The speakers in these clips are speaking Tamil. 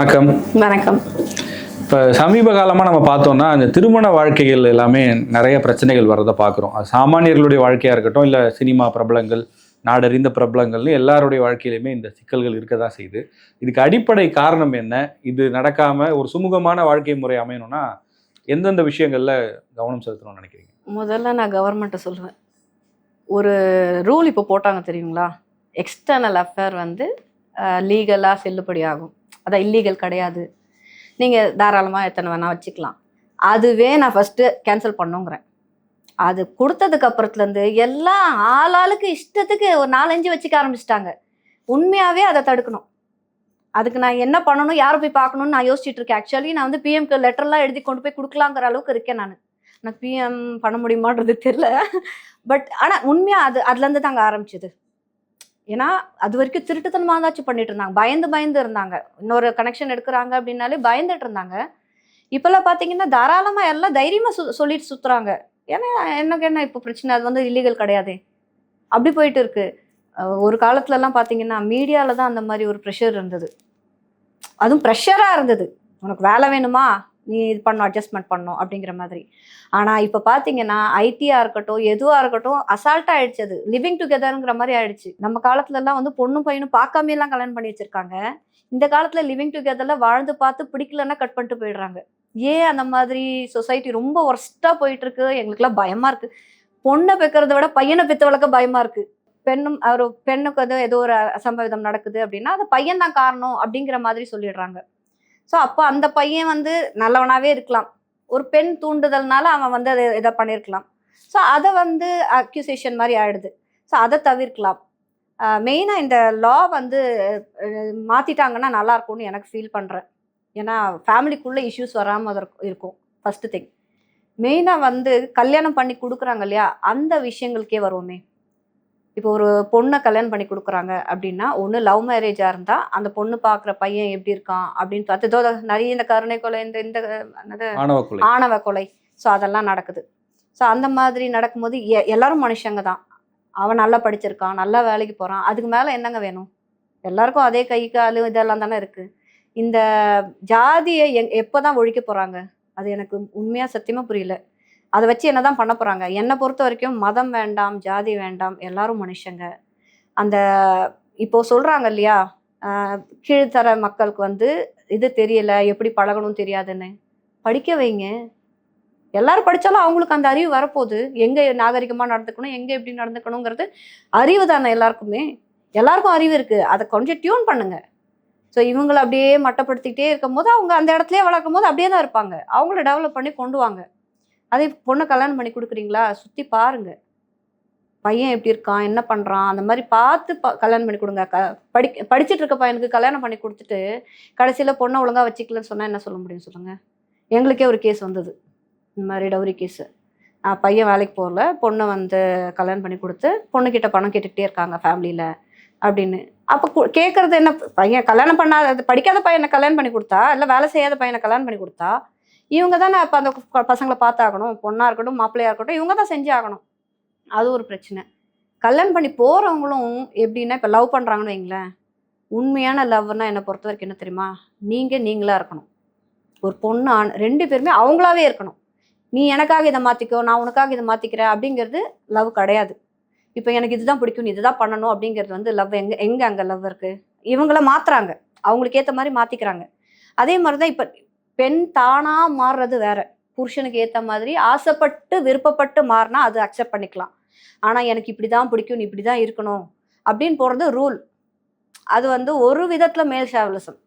வணக்கம். வணக்கம். இப்போ சமீப காலமாக நம்ம பார்த்தோம்னா அந்த திருமண வாழ்க்கைகள் எல்லாமே நிறைய பிரச்சனைகள் வரதை பார்க்குறோம். அது சாமானியர்களுடைய வாழ்க்கையாக இருக்கட்டும் இல்லை சினிமா பிரபலங்கள் நாடறிந்த பிரபலங்கள்னு எல்லாருடைய வாழ்க்கையிலுமே இந்த சிக்கல்கள் இருக்க தான் செய்யுது. இதுக்கு அடிப்படை காரணம் என்ன? இது நடக்காமல் ஒரு சுமூகமான வாழ்க்கை முறை அமையணும்னா எந்தெந்த விஷயங்களில் கவனம் செலுத்தணும்னு நினைக்கிறீங்க? முதல்ல நான் கவர்மெண்ட்டை சொல்லுவேன். ஒரு ரூல் இப்போ போட்டாங்க தெரியுங்களா? எக்ஸ்டர்னல் அஃபேர் வந்து லீகலாக செல்லுபடி ஆகும் அதான் இல்லீகல் கிடையாது. நீங்கள் தாராளமாக எத்தனை வேணால் வச்சுக்கலாம். அதுவே நான் ஃபஸ்ட்டு கேன்சல் பண்ணுங்கிறேன். அது கொடுத்ததுக்கு அப்புறத்துலேருந்து எல்லாம் ஆளாளுக்கு இஷ்டத்துக்கு ஒரு நாலஞ்சு வச்சுக்க ஆரம்பிச்சிட்டாங்க. உண்மையாகவே அதை தடுக்கணும். அதுக்கு நான் என்ன பண்ணணும் யாரை போய் பார்க்கணும்னு நான் யோசிச்சுட்டு இருக்கேன். ஆக்சுவலி நான் வந்து பிஎம்க்கு லெட்டர்லாம் எழுதி கொண்டு போய் கொடுக்கலாங்கிற அளவுக்கு இருக்கேன் நான். நான் பிஎம் பண்ண முடியுமான்றது தெரில பட் ஆனால் உண்மையாக அது அதுலேருந்து தாங்க ஆரம்பிச்சது. ஏன்னா அது வரைக்கும் திருட்டுத்தனமாக தாச்சும் பண்ணிட்டு இருந்தாங்க. பயந்து பயந்து இருந்தாங்க. இன்னொரு கனெக்ஷன் எடுக்கிறாங்க அப்படின்னாலே பயந்துட்டு இருந்தாங்க. இப்போல்லாம் பார்த்தீங்கன்னா தாராளமாக எல்லாம் தைரியமாக சு சொல்லிட்டு சுற்றுறாங்க ஏன்னா எனக்கு என்ன இப்போ பிரச்சனை? அது வந்து இல்லீகல் கிடையாது. அப்படி போயிட்டு இருக்கு. ஒரு காலத்துலலாம் பார்த்தீங்கன்னா மீடியாவில் தான் அந்த மாதிரி ஒரு ப்ரெஷர் இருந்தது. அதுவும் ப்ரெஷராக இருந்தது. உனக்கு வேலை வேணுமா? நீ இது பண்ணும் அட்ஜஸ்ட்மெண்ட் பண்ணும் அப்படிங்கிற மாதிரி. ஆனால் இப்போ பார்த்தீங்கன்னா ஐடியாக இருக்கட்டும் எதுவாக இருக்கட்டும் அசால்ட்டாக ஆயிடுச்சு அது. லிவிங் டுகெதருங்கிற மாதிரி ஆயிடுச்சு. நம்ம காலத்துலலாம் வந்து பொண்ணும் பையனும் பார்க்காமலாம் கல்யாணம் பண்ணி வச்சுருக்காங்க. இந்த காலத்தில் லிவிங் டுகெதரில் வாழ்ந்து பார்த்து பிடிக்கலன்னா கட் பண்ணிட்டு போயிடுறாங்க. ஏன் அந்த மாதிரி சொசைட்டி ரொம்ப ஒர்ஸ்ட்டாக போயிட்டுருக்கு? எங்களுக்குலாம் பயமாக இருக்குது பொண்ணை பெக்கிறத விட பையனை பெற்ற வளர்க்க பயமாக இருக்குது பெண்ணும் ஒரு பெண்ணுக்கு வந்து ஏதோ ஒரு அசம்பவிதம் நடக்குது அப்படின்னா அது பையன் தான் காரணம் அப்படிங்கிற மாதிரி சொல்லிடுறாங்க. ஸோ அப்போ அந்த பையன் வந்து நல்லவனாகவே இருக்கலாம். ஒரு பெண் தூண்டுதல்னால அவன் வந்து அதை இதை பண்ணியிருக்கலாம் ஸோ அதை வந்து அக்யூசேஷன் மாதிரி ஆயிடுது. ஸோ அதை தவிர்க்கலாம். மெயினாக இந்த லா வந்து மாற்றிட்டாங்கன்னா நல்லாயிருக்கும்னு எனக்கு ஃபீல் பண்ணுறேன் ஏன்னா ஃபேமிலிக்குள்ளே இஷ்யூஸ் வராமல் இருக்கும். ஃபஸ்ட்டு திங் மெயினாக வந்து கல்யாணம் பண்ணி கொடுக்குறாங்க இல்லையா? அந்த விஷயங்களுக்கே வருவோமே இப்போ ஒரு பொண்ணை கல்யாணம் பண்ணி கொடுக்குறாங்க அப்படின்னா ஒன்று லவ் மேரேஜாக இருந்தால் அந்த பொண்ணு பார்க்குற பையன் எப்படி இருக்கான் அப்படின்னு பார்த்து இதோ நிறைய இந்த கருணை கொலை இந்த இந்த என்னது? ஆணவ கொலை. ஆணவ கொலை. ஸோ அதெல்லாம் நடக்குது. ஸோ அந்த மாதிரி நடக்கும்போது எ- எல்லாரும் மனுஷங்க தான். அவன் நல்லா படிச்சிருக்கான் நல்லா வேலைக்கு போகிறான் அதுக்கு மேலே என்னங்க வேணும்? எல்லாருக்கும் அதே கை கால் இதெல்லாம் தானே இருக்குது இந்த ஜாதியை எங் எப்போ தான் ஒழிக்க போகிறாங்க அது எனக்கு உண்மையாக சத்தியமாக புரியல. அதை வச்சு என்ன தான் பண்ண போகிறாங்க என்னை பொறுத்த வரைக்கும் மதம் வேண்டாம் ஜாதி வேண்டாம் எல்லாரும் மனுஷங்க. அந்த இப்போ சொல்கிறாங்க இல்லையா? கீழ்த்தர மக்களுக்கு வந்து இது தெரியல எப்படி பழகணும் தெரியாதுன்னு. படிக்க வைங்க. எல்லாரும் படித்தாலும் அவங்களுக்கு அந்த அறிவு வரப்போகுது. எங்கே நாகரிகமாக நடந்துக்கணும் எங்கே எப்படி நடந்துக்கணுங்கிறது அறிவு தானே எல்லாருக்குமே. எல்லாருக்கும் அறிவு இருக்குது அதை கொஞ்சம் டியூன் பண்ணுங்கள் ஸோ இவங்களை அப்படியே மட்டப்படுத்திக்கிட்டே இருக்கும்போது அவங்க அந்த இடத்துலயே வளர்க்கும் போது அப்படியே தான் இருப்பாங்க. அவங்கள டெவலப் பண்ணி கொண்டு வாங்க. அதே பொண்ணை கல்யாணம் பண்ணி கொடுக்குறீங்களா? சுற்றி பாருங்கள் பையன் எப்படி இருக்கான்? என்ன பண்ணுறான் அந்த மாதிரி பார்த்து ப கல்யாணம் பண்ணி கொடுங்க. க படி படிச்சுட்டு இருக்க பையனுக்கு கல்யாணம் பண்ணி கொடுத்துட்டு கடைசியில் பொண்ணை ஒழுங்கா வச்சுக்கலன்னு சொன்னால் என்ன சொல்ல முடியும் சொல்லுங்கள் எங்களுக்கே ஒரு கேஸ் வந்தது. இந்த மாதிரி டவுரி கேஸு பையன் வேலைக்கு போகல. பொண்ணை வந்து கல்யாணம் பண்ணி கொடுத்து பொண்ணுக்கிட்ட பணம் கேட்டுக்கிட்டே இருக்காங்க ஃபேமிலியில் அப்படின்னு. அப்போ கேட்குறது என்ன? பையன் கல்யாணம் பண்ணாத படிக்காத பையனை கல்யாணம் பண்ணி கொடுத்தா? இல்லை வேலை செய்யாத பையனை கல்யாணம் பண்ணி கொடுத்தா? இவங்க தானே அப்போ அந்த பசங்களை பார்த்தாகணும். பொண்ணாக இருக்கட்டும் மாப்பிள்ளையாக இருக்கட்டும் இவங்க தான் செஞ்சாகணும் அது ஒரு பிரச்சனை. கல்யாணம் பண்ணி போகிறவங்களும் எப்படின்னா இப்போ லவ் பண்ணுறாங்கன்னு வைங்களேன். உண்மையான லவ்னா என்னை பொறுத்த வரைக்கும் என்ன தெரியுமா? நீங்கள் நீங்களாக இருக்கணும். ஒரு பொண்ணு ஆண் ரெண்டு பேருமே அவங்களாவே இருக்கணும். நீ எனக்காக இதை மாற்றிக்கோ நான் உனக்காக இதை மாற்றிக்கிறேன் அப்படிங்கிறது லவ் கிடையாது. இப்போ எனக்கு இதுதான் பிடிக்கும் நீ இதுதான் பண்ணணும் அப்படிங்கிறது வந்து லவ் எங்கே எங்கே அங்கே லவ் இருக்குது இவங்கள மாற்றுறாங்க அவங்களுக்கு ஏற்ற மாதிரி மாற்றிக்கிறாங்க அதே மாதிரி தான் இப்போ பெண் தானாக மாறுறது வேற. புருஷனுக்கு ஏற்ற மாதிரி ஆசைப்பட்டு விருப்பப்பட்டு மாறினா அது அக்செப்ட் பண்ணிக்கலாம். ஆனால் எனக்கு இப்படி தான் பிடிக்கும் நீ இப்படி தான் இருக்கணும் அப்படின்னு போகிறது ரூல் அது வந்து ஒரு விதத்தில் மேல் ஷாவலிசம்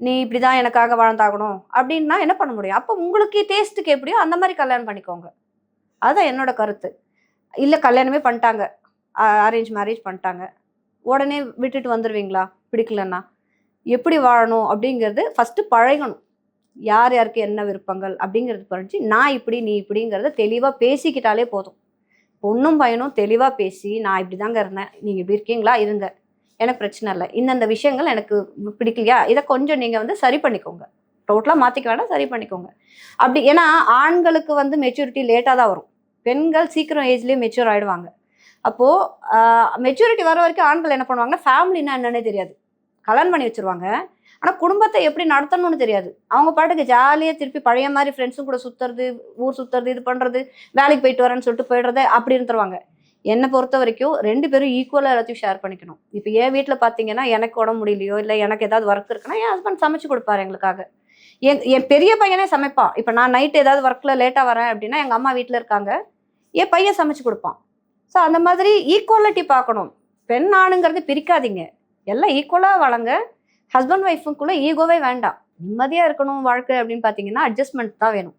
நீ இப்படி தான் எனக்காக வாழ்ந்தாகணும் அப்படின்னா என்ன பண்ண முடியும்? அப்போ உங்களுக்கு டேஸ்ட்டுக்கு எப்படியோ அந்த மாதிரி கல்யாணம் பண்ணிக்கோங்க. அதுதான் என்னோட கருத்து. இல்லை கல்யாணமே பண்ணிட்டாங்க. அரேஞ்ச் மேரேஜ் பண்ணிட்டாங்க. உடனே விட்டுட்டு வந்துடுவீங்களா பிடிக்கலன்னா. எப்படி வாழணும் அப்படிங்கிறது ஃபஸ்ட்டு பழகணும். யார் யாருக்கு என்ன விருப்பங்கள் அப்படிங்கிறது படிச்சு நான் இப்படி நீ இப்படிங்கிறத தெளிவாக பேசிக்கிட்டாலே போதும். பொண்ணும் பையனும் தெளிவாக பேசி நான் இப்படி தாங்க இருந்தேன். நீங்கள் இப்படி இருக்கீங்களா? இருங்க. எனக்கு பிரச்சனை இல்லை. இந்தந்த விஷயங்கள் எனக்கு பிடிக்கலையா? இதை கொஞ்சம் நீங்கள் வந்து சரி பண்ணிக்கோங்க. டோட்டலாக மாற்றிக்க வேண்டாம் சரி பண்ணிக்கோங்க. அப்படி ஏன்னா ஆண்களுக்கு வந்து மெச்சூரிட்டி லேட்டாக தான் வரும். பெண்கள் சீக்கிரம் ஏஜ்லேயே மெச்சூர் ஆகிடுவாங்க அப்போது மெச்சூரிட்டி வர வரைக்கும் ஆண்கள் என்ன பண்ணுவாங்கன்னா ஃபேமிலின்னா என்னன்னே தெரியாது. கல்யாணம் பண்ணி வச்சிருவாங்க. ஆனால் குடும்பத்தை எப்படி நடத்தணும்னு தெரியாது. அவங்க பாட்டுக்கு ஜாலியாக திருப்பி பழைய மாதிரி ஃப்ரெண்ட்ஸும் கூட சுற்றுறது ஊர் சுற்றுறது இது பண்ணுறது வேலைக்கு போயிட்டு வரேன்னு சொல்லிட்டு போயிடுறது அப்படி இருந்துருவாங்க. என்னை பொறுத்த வரைக்கும் ரெண்டு பேரும் ஈக்குவலாக எல்லாத்தையும் ஷேர் பண்ணிக்கணும். இப்போ என் வீட்டில் பார்த்தீங்கன்னா எனக்கு உடம்பு முடியலையோ இல்லை எனக்கு ஏதாவது ஒர்க் இருக்குன்னா என் ஹஸ்பண்ட் சமைச்சு கொடுப்பாரு எங்களுக்காக. என் என் பெரிய பையனே சமைப்பான். இப்போ நான் நைட்டு ஏதாவது ஒர்க்கில் லேட்டாக வரேன் அப்படின்னா எங்கள் அம்மா வீட்டில் இருக்காங்க. என் பையன் சமைச்சு கொடுப்பான். ஸோ அந்த மாதிரி ஈக்குவாலிட்டி பார்க்கணும். பெண் ஆணுங்கிறது பிரிக்காதீங்க. எல்லாம் ஈக்குவலாக வளங்க ஹஸ்பண்ட் ஒய்ஃபுக்குள்ளே ஈகோவே வேண்டாம். நிம்மதியாக இருக்கணும் வாழ்க்கை அப்படின்னு பார்த்தீங்கன்னா அட்ஜஸ்ட்மெண்ட் தான் வேணும்.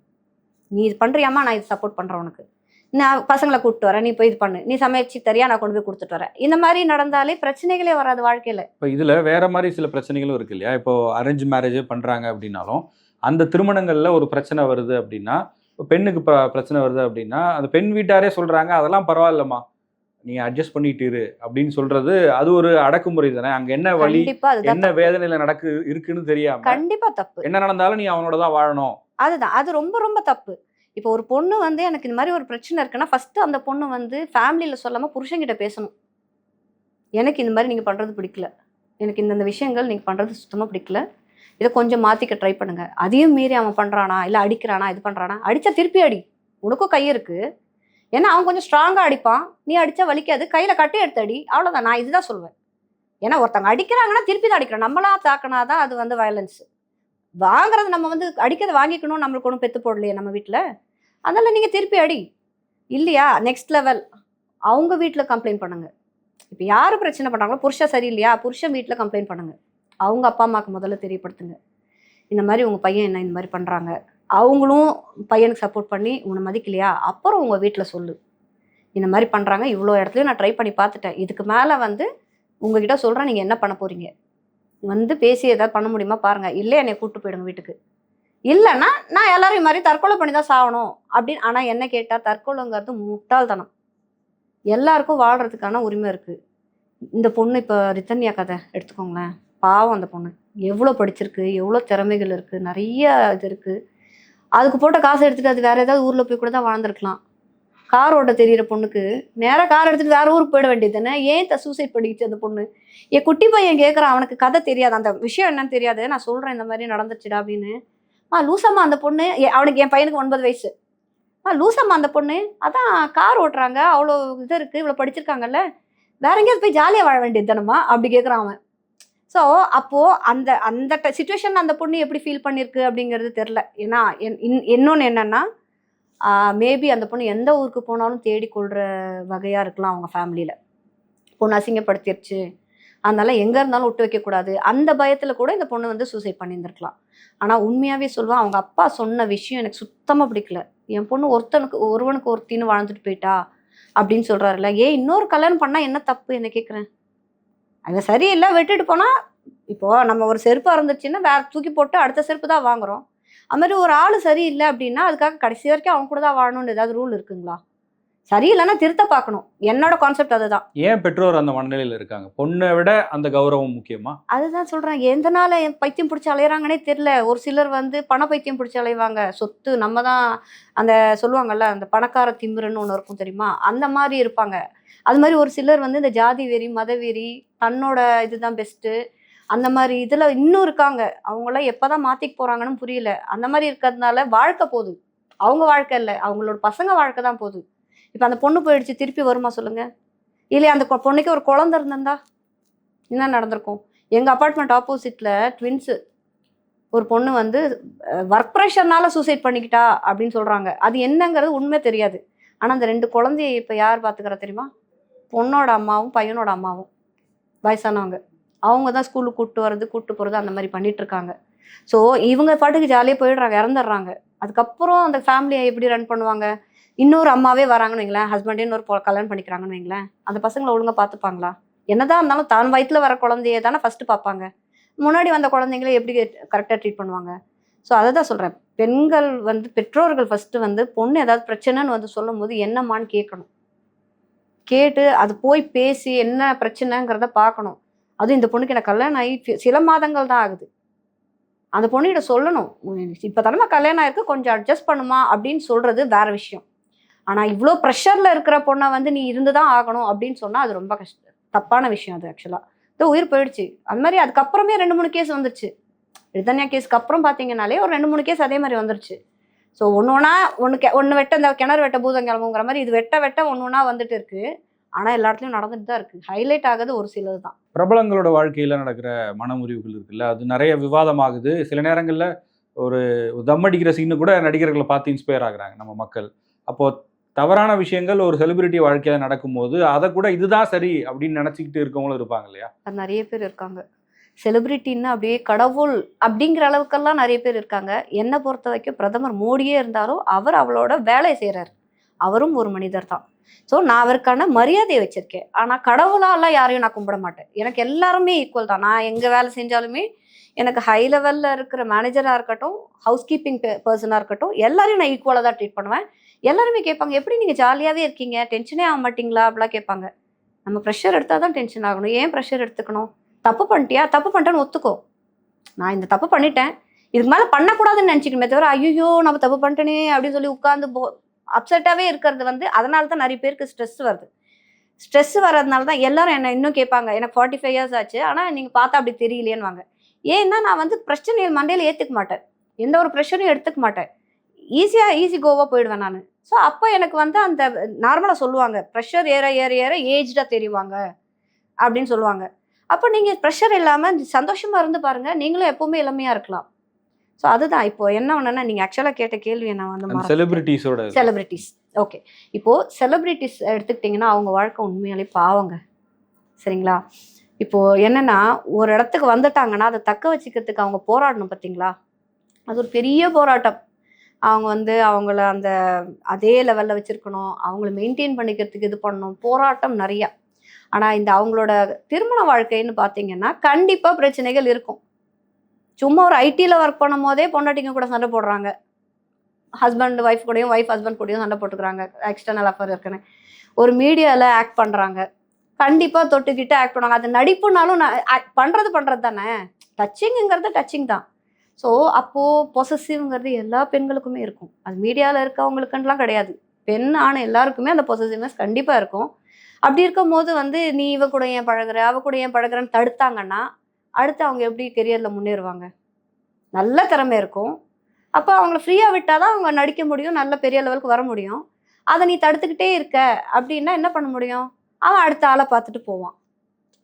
நீ இது பண்ணுறியாமா நான் இது சப்போர்ட் பண்ணுறேன் உனக்கு. நான் பசங்களை கூப்பிட்டு வரேன் நீ போய் இது பண்ணு. நீ சமைச்சு தரியா நான் கொண்டு போய் கொடுத்துட்டு வரேன். இந்த மாதிரி நடந்தாலே பிரச்சனைகளே வராது வாழ்க்கையில். இப்போ இதில் வேற மாதிரி சில பிரச்சனைகளும் இருக்கு இல்லையா? இப்போ அரேஞ்ச் மேரேஜ் பண்ணுறாங்க அப்படின்னாலும் அந்த திருமணங்களில் ஒரு பிரச்சனை வருது அப்படின்னா இப்போ பெண்ணுக்கு ப- பிரச்சனை வருது அப்படின்னா அந்த பெண் வீட்டாரே சொல்கிறாங்க அதெல்லாம் பரவாயில்லம்மா. நீ அட்ஜஸ்ட் பண்ணிட்டு இரு அப்படின்னு சொல்றது அது ஒரு அடக்குமுறை தானே. அங்க என்ன வழி என்ன. வேதனையில நடக்கு இருக்குன்னு தெரியாம கண்டிப்பா தப்பு. என்ன நடந்தாலும் நீ அவனோட தான் வாழணும். அதுதான். அது ரொம்ப ரொம்ப தப்பு. இப்போ ஒரு பொண்ணு வந்து எனக்கு இந்த மாதிரி ஒரு பிரச்சனை இருக்குன்னா ஃபர்ஸ்ட் அந்த பொண்ணு வந்து ஃபேமிலியில் சொல்லாம புருஷன்கிட்ட பேசணும். எனக்கு இந்த மாதிரி நீங்கள் பண்ணுறது பிடிக்கல. எனக்கு இந்தந்த விஷயங்கள் நீங்கள் பண்ணுறது சுத்தமாக பிடிக்கல. இதை கொஞ்சம் மாற்றிக்க ட்ரை பண்ணுங்க. அதையும் மீறி அவன் பண்ணுறானா இல்லை அடிக்கிறானா இது பண்ணுறானா அடித்தா திருப்பி அடி. உனக்கும் கை இருக்கு. ஏன்னா அவன் கொஞ்சம் ஸ்ட்ராங்காக அடிப்பான். நீ அடித்தா வலிக்காது. கையில் கட்டி எடுத்து அடி அவ்வளோதான் நான் இதுதான் சொல்லுவேன் ஏன்னா ஒருத்தவங்க அடிக்கிறாங்கன்னா திருப்பி தான் அடிக்கிறோம். நம்மளா தாக்கினா தான் அது வந்து வயலன்ஸ் வாங்குறது நம்ம வந்து அடிக்கிறது வாங்கிக்கணும். நம்மளுக்கு ஒன்றும் பெத்து போடலையே நம்ம வீட்டில் அதனால் நீங்கள் திருப்பி அடி. இல்லையா? நெக்ஸ்ட் லெவல் அவங்க வீட்டில் கம்ப்ளைண்ட் பண்ணுங்க. இப்போ யார் பிரச்சனை பண்ணுறாங்களோ புருஷன் சரியில்லையா? புருஷன் வீட்டில் கம்ப்ளைண்ட் பண்ணுங்க. அவங்க அப்பா அம்மாவுக்கு முதல்ல தெரியப்படுத்துங்க. இந்த மாதிரி உங்கள் பையன் என்ன இந்த மாதிரி பண்ணுறாங்க அவங்களும் பையனுக்கு சப்போர்ட் பண்ணி உன்னை மதிக்கலையா? அப்புறம் உங்கள் வீட்டில் சொல்லு. இந்த மாதிரி பண்ணுறாங்க இவ்வளோ இடத்துலையும் நான் ட்ரை பண்ணி பார்த்துட்டேன். இதுக்கு மேலே வந்து உங்ககிட்ட சொல்கிறேன் நீங்கள் என்ன பண்ண போகிறீங்க வந்து பேசி ஏதாவது பண்ண முடியுமா? பாருங்கள் இல்லை என்னை கூப்பிட்டு போயிடுங்க வீட்டுக்கு. இல்லைன்னா நான் எல்லாரையும் மாதிரி தற்கொலை பண்ணி தான் சாகணும். அப்படின்னு ஆனால் என்ன கேட்டால் தற்கொலைங்கிறது முட்டாள்தனம். எல்லாருக்கும் வாழ்கிறதுக்கான உரிமை இருக்குது இந்த பொண்ணு இப்போ ரித்தன்யா கதை எடுத்துக்கோங்களேன். பாவம் அந்த பொண்ணு. எவ்வளோ படிச்சிருக்கு எவ்வளோ திறமைகள் இருக்குது நிறைய இது இருக்குது அதுக்கு போட்ட காசை எடுத்துகிட்டு அது வேற ஏதாவது ஊரில் போய் கூட தான் வாழ்ந்துருக்கலாம். கார் ஓட்ட தெரியிற பொண்ணுக்கு நேராக கார் எடுத்துகிட்டு வேற ஊருக்கு போயிட வேண்டியது தானே? ஏன் த சூசைட் பண்ணிக்கிச்சு அந்த பொண்ணு? என் குட்டி பையன் கேட்குறான் அவனுக்கு கதை தெரியாது. அந்த விஷயம் என்னன்னு தெரியாது. நான் சொல்கிறேன் இந்த மாதிரி நடந்துச்சுடா அப்படின்னு. ஆ லூசம்மா அந்த பொண்ணு அவனுக்கு என் பையனுக்கு ஒன்பது வயசு. ஆ லூசம்மா அந்த பொண்ணு அதான் கார் ஓட்டுறாங்க. அவ்வளோ இது இருக்குது இவ்வளோ படிச்சிருக்காங்கல்ல. வேற எங்கேயாவது போய் ஜாலியாக வாழ வேண்டியது தானம்மா? அப்படி கேட்குறான் அவன். ஸோ அப்போது அந்த அந்த சுச்சுவேஷன் அந்த பொண்ணு எப்படி ஃபீல் பண்ணியிருக்கு அப்படிங்கிறது தெரில ஏன்னா என் இன்- இன்னொன்று என்னென்னா மேபி அந்த பொண்ணு எந்த ஊருக்கு போனாலும் தேடி கொள்கிற வகையாக இருக்கலாம் அவங்க ஃபேமிலியில் பொண்ணு அசிங்கப்படுத்திருச்சு. அதனால எங்கே இருந்தாலும் விட்டு வைக்கக்கூடாது அந்த பயத்தில் கூட இந்த பொண்ணு வந்து சூசைட் பண்ணியிருந்திருக்கலாம். ஆனால் உண்மையாகவே சொல்லுவேன் அவங்க அப்பா சொன்ன விஷயம் எனக்கு சுத்தமாக பிடிக்கல. என் பொண்ணு ஒருத்தனுக்கு ஒருவனுக்கு ஒருத்தின்னு வாழ்ந்துட்டு போயிட்டா அப்படின்னு சொல்கிறாருல்ல ஏன் இன்னொரு கல்யாணம் பண்ணால் என்ன தப்பு? என்ன கேட்குறேன் அது சரியில்லை விட்டுட்டு போனால் இப்போ நம்ம ஒரு செருப்பு இருந்துச்சுன்னா வேற தூக்கி போட்டு அடுத்த செருப்பு தான் வாங்குறோம். அது மாதிரி ஒரு ஆள் சரியில்லை அப்படின்னா அதுக்காக கடைசி வரைக்கும் அவங்க கூட தான் வாழணும்னு ஏதாவது ரூல் இருக்குங்களா? சரியில்லைன்னா திருத்த பார்க்கணும். என்னோட கான்செப்ட் அதுதான். ஏன் பெற்றோர் அந்த மனநிலையில இருக்காங்க? பொண்ணை விட அந்த கௌரவம் முக்கியமா? அதுதான் சொல்றேன். எந்த நாள் என் பைத்தியம் பிடிச்சி அலையறாங்கன்னே தெரியல. ஒரு சிலர் வந்து பண பைத்தியம் பிடிச்சி அலைவாங்க. சொத்து நம்ம தான் அந்த சொல்லுவாங்கல்ல அந்த பணக்கார திமிருன்னு ஒன்று இருக்கும் தெரியுமா? அந்த மாதிரி இருப்பாங்க. அது மாதிரி ஒரு சிலர் வந்து இந்த ஜாதி வெறி மத வெறி தன்னோட இதுதான் பெஸ்ட்டு அந்த மாதிரி இதில் இன்னும் இருக்காங்க. அவங்களாம் எப்போ தான் மாற்றிக்க போகிறாங்கன்னு புரியல. அந்த மாதிரி இருக்கிறதுனால வாழ்க்கை போகுது. அவங்க வாழ்க்கை இல்லை. அவங்களோட பசங்க வாழ்க்கை தான் போகுது. இப்போ அந்த பொண்ணு போயிடுச்சு. திருப்பி வருமா சொல்லுங்கள் இல்லை அந்த கொ- பொண்ணுக்கு ஒரு குழந்த இருந்திருந்தா என்ன நடந்திருக்கும்? எங்கள் அப்பார்ட்மெண்ட் ஆப்போசிட்டில் ட்வின்ஸு ஒரு பொண்ணு வந்து ஒர்க் ப்ரெஷர்னால சூசைட் பண்ணிக்கிட்டா அப்படின்னு சொல்கிறாங்க அது என்னங்கிறது உண்மை தெரியாது. ஆனால் அந்த ரெண்டு குழந்தைய இப்போ யார் பார்த்துக்கிறா தெரியுமா? பொண்ணோட அம்மாவும் பையனோட அம்மாவும் வயசானவங்க. அவங்க தான் ஸ்கூலுக்கு கூப்பிட்டு வர்றது கூப்பிட்டு போகிறது அந்த மாதிரி பண்ணிகிட்ருக்காங்க ஸோ இவங்க பாட்டுக்கு ஜாலியாக போயிடுறாங்க இறந்துடுறாங்க. அதுக்கப்புறம் அந்த ஃபேமிலியை எப்படி ரன் பண்ணுவாங்க? இன்னொரு அம்மாவே வராங்கன்னு வைங்களேன் ஹஸ்பண்டே இன்னொரு பொ- கல்யாணம் பண்ணிக்கிறாங்கன்னு வைங்களேன் அந்த பசங்களை ஒழுங்காக பார்த்துப்பாங்களா? என்னதான் இருந்தாலும் தான் வயிற்றில் வர குழந்தைய தானே ஃபஸ்ட்டு பார்ப்பாங்க. முன்னாடி வந்த குழந்தைங்களை எப்படி கரெக்டாக ட்ரீட் பண்ணுவாங்க? ஸோ அதை தான் சொல்கிறேன் பெண்கள் வந்து பெற்றோர்கள் ஃபஸ்ட்டு வந்து பொண்ணு ஏதாவது பிரச்சனைன்னு வந்து சொல்லும் போது என்னம்மான்னு கேட்கணும். கேட்டு அது போய் பேசி என்ன பிரச்சனைங்கிறத பார்க்கணும். அதுவும் இந்த பொண்ணுக்கு எனக்கு கல்யாணம் ஆகி சில மாதங்கள் தான் ஆகுது. அந்த பொண்ணுகிட்ட சொல்லணும். இப்போ தலைமை கல்யாணம் ஆயிருக்கு கொஞ்சம் அட்ஜஸ்ட் பண்ணுமா அப்படின்னு சொல்கிறது வேற விஷயம். ஆனால் இவ்வளோ ப்ரெஷரில் இருக்கிற பொண்ணை வந்து நீ இருந்து தான் ஆகணும் அப்படின்னு சொன்னால் அது ரொம்ப கஷ்டம். தப்பான விஷயம் அது ஆக்சுவலாக இது உயிர் போயிடுச்சு. அது மாதிரி அதுக்கப்புறமே ரெண்டு மூணு கேஸ் வந்துருச்சு. ரிதன்யா கேஸ்க்கு அப்புறம் பார்த்தீங்கன்னாலே ஒரு ரெண்டு மூணு கேஸ் அதே மாதிரி வந்துருச்சு. ஸோ ஒன்று ஒன்றா ஒன்று கெ ஒன்று வெட்ட இந்த கிணறு வெட்ட பூதம் கிளம்புங்கிற மாதிரி இது வெட்ட வெட்ட ஒன்று ஒன்றா வந்துட்டு இருக்கு. ஆனால் எல்லா இடத்துலையும் நடந்துட்டு தான் இருக்கு. ஹைலைட் ஆகுது ஒரு சிலது தான். பிரபலங்களோட வாழ்க்கையில் நடக்கிற மனமுறிவுகள் இருக்குல்ல? அது நிறைய விவாதமாகுது. சில நேரங்களில் ஒரு தம் அடிக்கிற சீனு கூட நடிகர்களை பார்த்து இன்ஸ்பயர் ஆகுறாங்க நம்ம மக்கள். அப்போ தவறான விஷயங்கள் ஒரு செலிபிரிட்டி வாழ்க்கையில் நடக்கும்போது அதை கூட இதுதான் சரி அப்படின்னு நினச்சிக்கிட்டு இருக்கவங்களும் இருப்பாங்க இல்லையா? நிறைய பேர் இருக்காங்க. செலிபிரிட்டின்னா அப்படியே கடவுள் அப்படிங்கிற அளவுக்கெல்லாம் நிறைய பேர் இருக்காங்க. என்னை பொறுத்த வரைக்கும் பிரதமர் மோடியே இருந்தாலும் அவர் அவளோட வேலையை செய்கிறார் அவரும் ஒரு மனிதர் தான். ஸோ நான் அவருக்கான மரியாதையை வச்சுருக்கேன். ஆனால் கடவுளாலாம் யாரையும் நான் கும்பிட மாட்டேன். எனக்கு எல்லாருமே ஈக்குவல் தான். நான் எங்கே வேலை செஞ்சாலுமே எனக்கு ஹை லெவலில் இருக்கிற மேனேஜராக இருக்கட்டும் ஹவுஸ் கீப்பிங் பர்சனாக இருக்கட்டும் எல்லாரையும் நான் ஈக்குவலாக தான் ட்ரீட் பண்ணுவேன். எல்லாருமே கேட்பாங்க எப்படி நீங்கள் ஜாலியாகவே இருக்கீங்க? டென்ஷனே ஆக மாட்டிங்களா? அப்படிலாம் கேட்பாங்க. நம்ம ப்ரெஷர் எடுத்தால் தான் டென்ஷன் ஆகணும். ஏன் ப்ரெஷர் எடுத்துக்கணும்? தப்பு பண்ணிட்டியா? தப்பு பண்ணிட்டேன்னு ஒத்துக்கோ. நான் இந்த தப்பு பண்ணிட்டேன். இதுக்கு மேலே பண்ணக்கூடாதுன்னு நினச்சிக்கணுமே தவிர ஐயோ நம்ம தப்பு பண்ணிட்டேனே அப்படின்னு சொல்லி உட்காந்து போ அப்செட்டாகவே இருக்கிறது வந்து அதனால தான் நிறைய பேருக்கு ஸ்ட்ரெஸ் வருது. ஸ்ட்ரெஸ் வர்றதுனால தான் எல்லாரும் என்ன இன்னும் கேட்பாங்க எனக்கு ஃபார்ட்டி ஃபைவ் இயர்ஸ் ஆச்சு ஆனால் நீங்கள் பார்த்தா அப்படி தெரியலையேன்னு ஏன்னா நான் வந்து பிரச்சனையை மண்டையில் ஏற்றுக்க மாட்டேன். எந்த ஒரு ப்ரெஷரையும் எடுத்துக்க மாட்டேன். ஈஸியாக ஈஸி கோவாக போயிடுவேன் நான். ஸோ அப்போ எனக்கு வந்து அந்த நார்மலாக சொல்லுவாங்க ப்ரெஷர் ஏற ஏற ஏற ஏஜ்டாக தெரிவாங்க அப்படின்னு சொல்லுவாங்க. அப்போ நீங்கள் ப்ரெஷர் இல்லாமல் சந்தோஷமாக இருந்து பாருங்கள் நீங்களும் எப்போவுமே இளமையாக இருக்கலாம். ஸோ அதுதான். இப்போ என்ன ஒன்றுனா நீங்கள் ஆக்சுவலாக கேட்ட கேள்வியை நான் வந்து. செலிபிரிட்டிஸோட செலிபிரிட்டிஸ் ஓகே இப்போ செலிபிரிட்டிஸ் எடுத்துக்கிட்டிங்கன்னா அவங்க வாழ்க்கை உண்மையாலே பாவங்க. சரிங்களா? இப்போ என்னன்னா ஒரு இடத்துக்கு வந்துட்டாங்கன்னா அதை தக்க வச்சுக்கிறதுக்கு அவங்க போராடணும் பார்த்தீங்களா? அது ஒரு பெரிய போராட்டம். அவங்க வந்து அவங்கள அந்த அதே லெவலில் வச்சுருக்கணும். அவங்கள மெயின்டைன் பண்ணிக்கிறதுக்கு இது பண்ணணும். போராட்டம் நிறையா. ஆனால் இந்த அவங்களோட திருமண வாழ்க்கைன்னு பார்த்தீங்கன்னா கண்டிப்பாக பிரச்சனைகள் இருக்கும். சும்மா ஒரு ஐடியில் ஒர்க் பண்ணும் போதே பொண்டாட்டிங்க கூட சண்டை போடுறாங்க. ஹஸ்பண்ட் ஒய்ஃப் கூடயும் ஒய்ஃப் ஹஸ்பண்ட் கூடயும் சண்டை போட்டுக்கிறாங்க. எக்ஸ்டர்னல் அஃபர் இருக்குன்னு. ஒரு மீடியாவில் ஆக்ட் பண்ணுறாங்க கண்டிப்பாக தொட்டுக்கிட்டு ஆக்ட் பண்ணுவாங்க. அது நடிப்புனாலும் நான் பண்ணுறது பண்ணுறது தானே. டச்சிங்கிறது டச்சிங் தான். ஸோ அப்போது பொசசிவ்ங்கிறது எல்லா பெண்களுக்குமே இருக்கும். அது மீடியாவில் இருக்கவங்களுக்குலாம் கிடையாது. பெண் ஆன எல்லாருக்குமே அந்த பொசசிவ்னஸ் கண்டிப்பாக இருக்கும். அப்படி இருக்கும்போது வந்து நீ இவ கூட ஏன் பழகுற? அவ கூட ஏன் பழகுறன்னு தடுத்தாங்கன்னா அடுத்து அவங்க எப்படி கெரியரில் முன்னேறுவாங்க? நல்ல திறமை இருக்கும். அப்போ அவங்கள ஃப்ரீயாக விட்டால் தான் அவங்க நடிக்க முடியும் நல்ல பெரிய லெவலுக்கு வர முடியும். அதை நீ தடுத்துக்கிட்டே இருக்க அப்படின்னா என்ன பண்ண முடியும்? அவன் அடுத்த ஆளை பார்த்துட்டு போவான்.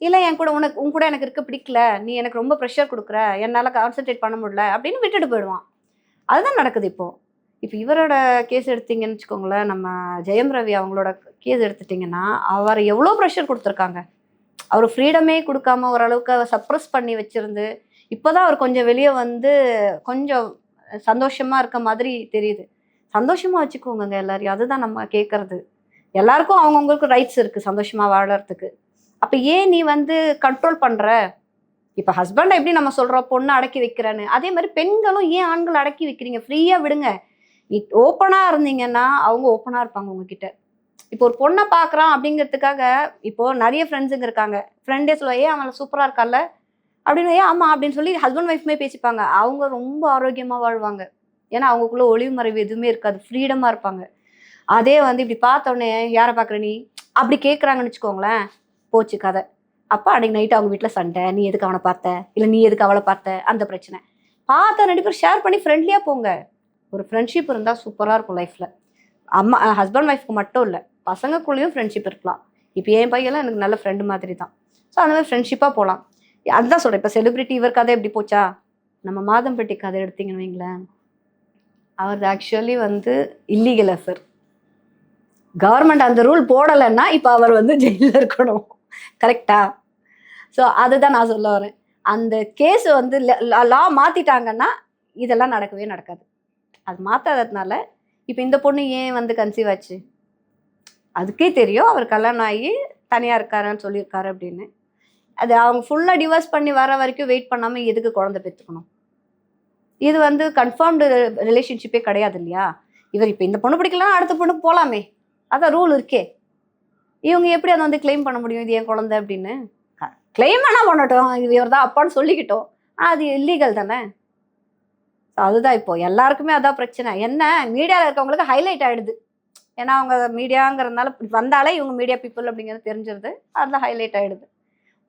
இல்லை என் கூட உனக்கு உன் கூட எனக்கு இருக்க பிடிக்கல நீ எனக்கு ரொம்ப ப்ரெஷர் கொடுக்குற என்னால் கான்சென்ட்ரேட் பண்ண முடியல அப்படின்னு விட்டுட்டு போயிடுவான். அதுதான் நடக்குது இப்போது இப்போ இவரோட கேஸ் எடுத்தீங்கன்னு வச்சுக்கோங்களேன் நம்ம ஜெயம் ரவி அவங்களோட கேஸ் எடுத்துட்டிங்கன்னா அவர் எவ்வளோ ப்ரெஷர் கொடுத்துருக்காங்க. அவர் ஃப்ரீடமே கொடுக்காம ஓரளவுக்கு சப்ரஸ் பண்ணி வச்சுருந்து இப்போ தான் அவர் கொஞ்சம் வெளியே வந்து கொஞ்சம் சந்தோஷமாக இருக்க மாதிரி தெரியுது. சந்தோஷமாக வச்சுக்கோங்க எல்லாரையும். அதுதான் நம்ம கேட்குறது எல்லாருக்கும் அவங்கவுங்களுக்கு ரைட்ஸ் இருக்குது சந்தோஷமாக வாழறதுக்கு. அப்போ ஏன் நீ வந்து கண்ட்ரோல் பண்ணுற இப்போ ஹஸ்பண்டை எப்படி நம்ம சொல்கிறோம் பொண்ணு அடக்கி வைக்கிறேன்னு. அதே மாதிரி பெண்களும் ஏன் ஆண்கள் அடக்கி வைக்கிறீங்க? ஃப்ரீயாக விடுங்க. நீ ஓப்பனாக இருந்தீங்கன்னா அவங்க ஓப்பனாக இருப்பாங்க உங்ககிட்ட. இப்போ ஒரு பொண்ணை பார்க்குறான் அப்படிங்கிறதுக்காக இப்போ நிறைய ஃப்ரெண்ட்ஸுங்க இருக்காங்க. ஃப்ரெண்டே சொல்லுவா ஏன் அவன் சூப்பராக இருக்கால அப்படின்னு ஏன் ஆமாம் அப்படின்னு சொல்லி ஹஸ்பண்ட் ஒய்ஃப்மே பேசிப்பாங்க. அவங்க ரொம்ப ஆரோக்கியமாக வாழ்வாங்க. ஏன்னா அவங்களுக்குள்ள ஒளிவு மறைவு எதுவுமே இருக்காது. ஃப்ரீடமாக இருப்பாங்க. அதே வந்து இப்படி பார்த்தோன்னே யாரை பார்க்குற நீ? அப்படி கேட்குறாங்கன்னு வச்சுக்கோங்களேன். போச்சு கதை. அப்போ அன்னைக்கு நைட்டு அவங்க வீட்டில் சண்டை. நீ எதுக்கு அவனை பார்த்த? இல்லை நீ எதுக்கு அவளை பார்த்த? அந்த பிரச்சனை. பார்த்த ரெண்டு பேரும் ஷேர் பண்ணி ஃப்ரெண்ட்லியாக போங்க. ஒரு ஃப்ரெண்ட்ஷிப் இருந்தால் சூப்பராக இருக்கும் லைஃப்பில் அம்மா ஹஸ்பண்ட் ஒய்ஃப்க்கு மட்டும் இல்லை பசங்கக்குள்ளேயும் ஃப்ரெண்ட்ஷிப் இருக்கலாம். இப்போ என் பையெல்லாம் எனக்கு நல்ல ஃப்ரெண்டு மாதிரி தான். ஸோ அந்த மாதிரி ஃப்ரெண்ட்ஷிப்பாக போகலாம் அதுதான் சொல்கிறேன் இப்போ செலிப்ரிட்டி இவர் கதை எப்படி போச்சா? நம்ம மாதம்பட்டி கதை எடுத்தீங்கன்னு வைங்களேன். அவரது ஆக்சுவலி வந்து இல்லீகல் அஃபர் கவர்மெண்ட் அந்த ரூல் போடலைன்னா இப்போ அவர் வந்து ஜெயிலில் இருக்கணும். கரெக்டா ஸோ அதுதான் நான் சொல்ல வரேன். அந்த கேஸ் வந்து லா மாற்றிட்டாங்கன்னா இதெல்லாம் நடக்கவே நடக்காது. அது மாற்றாததுனால இப்போ இந்த பொண்ணு ஏன் வந்து கன்சீவ் ஆச்சு? அதுக்கே தெரியும் அவர் கல்யாணம் ஆகி தனியாக இருக்காருன்னு சொல்லியிருக்காரு அப்படின்னு. அது அவங்க ஃபுல்லாக டிவோர்ஸ் பண்ணி வர வரைக்கும் வெயிட் பண்ணாமல் எதுக்கு குழந்தை பெற்றுக்கணும்? இது வந்து கன்ஃபார்ம்டு ரிலேஷன்ஷிப்பே கிடையாது இல்லையா? இவர் இப்போ இந்த பொண்ணு பிடிக்கலாம் அடுத்த பொண்ணுக்கு போகலாமே அதான் ரூல் இருக்கே. இவங்க எப்படி அதை வந்து கிளைம் பண்ண முடியும்? இது என் குழந்தை அப்படின்னு? கிளைம் வேணா பண்ணட்டும். இது இவர் தான் அப்பான்னு சொல்லிக்கிட்டோம். அது இல்லீகல் தானே? அதுதான் இப்போ. எல்லாருக்குமே அதான் பிரச்சனை. என்ன? மீடியாவில் இருக்கவங்களுக்கு ஹைலைட் ஆயிடுது. ஏன்னா அவங்க மீடியாங்கிறதுனால வந்தாலே இவங்க மீடியா பீப்புள் அப்படிங்கிறது தெரிஞ்சிருது. அதில் ஹைலைட் ஆயிடுது.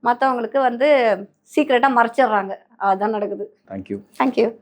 மற்றவங்களுக்கு வந்து சீக்கிரட்டாக மறைச்சிடுறாங்க. அதுதான் நடக்குது. Thank you thank you